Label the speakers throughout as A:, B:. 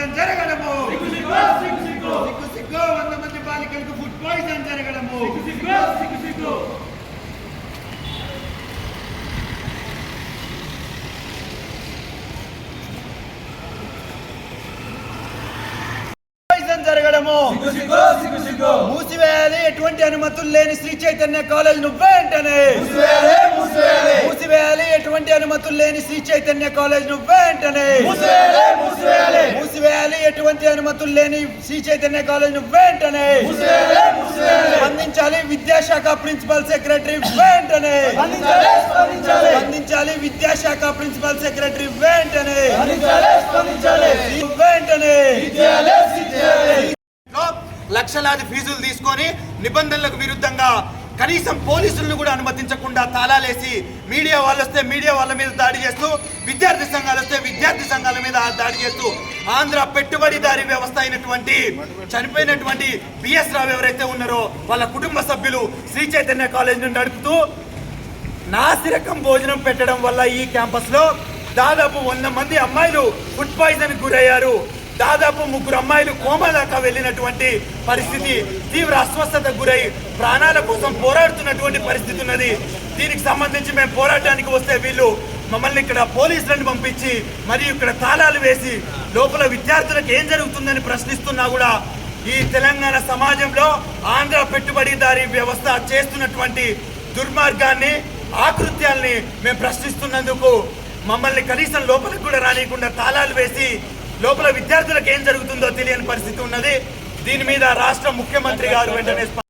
A: Poison జరగడము. సిగ్గు సిగ్గు వంద మంది బాలికలకు ఫుడ్ పాయిజన్ జరగడము. పాయిజన్ జరగడము. మూసివేయాలి ఎటువంటి అనుమతులు లేని శ్రీ చైతన్య కాలేజ్ను వెంటనే. మూసివేయాలి ఎటువంటి అనుమతులు లేని శ్రీ చైతన్య కాలేజ్ను వెంటనే. మూసివేయాలి ఎటువంటి అనుమతులు లేని శ్రీ చైతన్య కాలేజ్ను వెంటనే స్పందించాలి విద్యాశాఖ ప్రిన్సిపల్ సెక్రటరీ వెంటనే. స్పందించాలి విద్యాశాఖ ప్రిన్సిపల్ సెక్రటరీ వెంటనే. వెంటనే
B: లక్షలాది ఫీజులు తీసుకొని నిబంధనలకు విరుద్ధంగా కనీసం పోలీసులను కూడా అనుమతించకుండా తాళాలేసి మీడియా వాళ్ళు వస్తే మీడియా వాళ్ళ మీద దాడి చేస్తూ విద్యార్థి సంఘాలు వస్తే విద్యార్థి సంఘాల మీద దాడి చేస్తూ ఆంధ్ర పెట్టుబడిదారీ వ్యవస్థ అయినటువంటి చనిపోయినటువంటి బిఎస్ రావు ఎవరైతే ఉన్నారో వాళ్ళ కుటుంబ సభ్యులు శ్రీ చైతన్య కాలేజీని నడుపుతూ నాసిరకం భోజనం పెట్టడం వల్ల ఈ క్యాంపస్లో దాదాపు వంద మంది అమ్మాయిలు ఫుడ్ పాయిజన్ గురయ్యారు. దాదాపు ముగ్గురు అమ్మాయిలు కోమా దాకా వెళ్ళినటువంటి పరిస్థితి తీవ్ర అస్వస్థత గురై ప్రాణాల కోసం పోరాడుతున్నటువంటి పరిస్థితి ఉన్నది. దీనికి సంబంధించి మేము పోరాటానికి వస్తే వీళ్ళు మమ్మల్ని ఇక్కడ పోలీసులను పంపించి మరియు ఇక్కడ తాళాలు వేసి లోపల విద్యార్థులకు ఏం జరుగుతుందని ప్రశ్నిస్తున్నా కూడా ఈ తెలంగాణ సమాజంలో ఆంధ్ర పెట్టుబడిదారీ వ్యవస్థ చేస్తున్నటువంటి దుర్మార్గాన్ని ఆకృత్యాల్ని మేము ప్రశ్నిస్తున్నందుకు మమ్మల్ని కనీసం లోపలికి కూడా రానియకుండా తాళాలు వేసి లోపల విద్యార్థులకు ఏం జరుగుతుందో తెలియని పరిస్థితి ఉన్నది. దీని మీద రాష్ట్ర ముఖ్యమంత్రి గారు వెంటనే స్ప-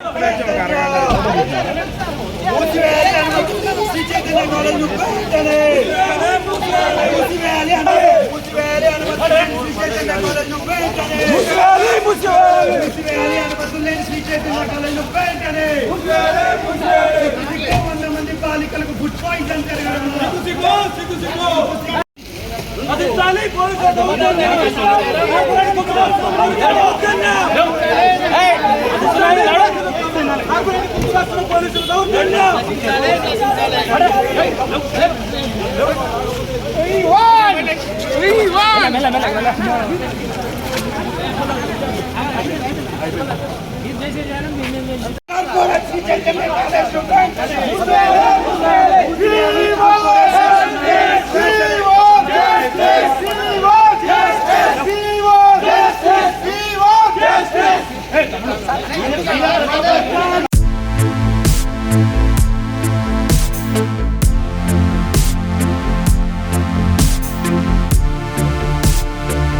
A: బాలికలకు అనుమతులు శ్రీ చైతన్య కాలేజ్ను వెంటనే మూసివేయాలి కార్పొరేట్ శ్రీ చైతన్య ¡Eh,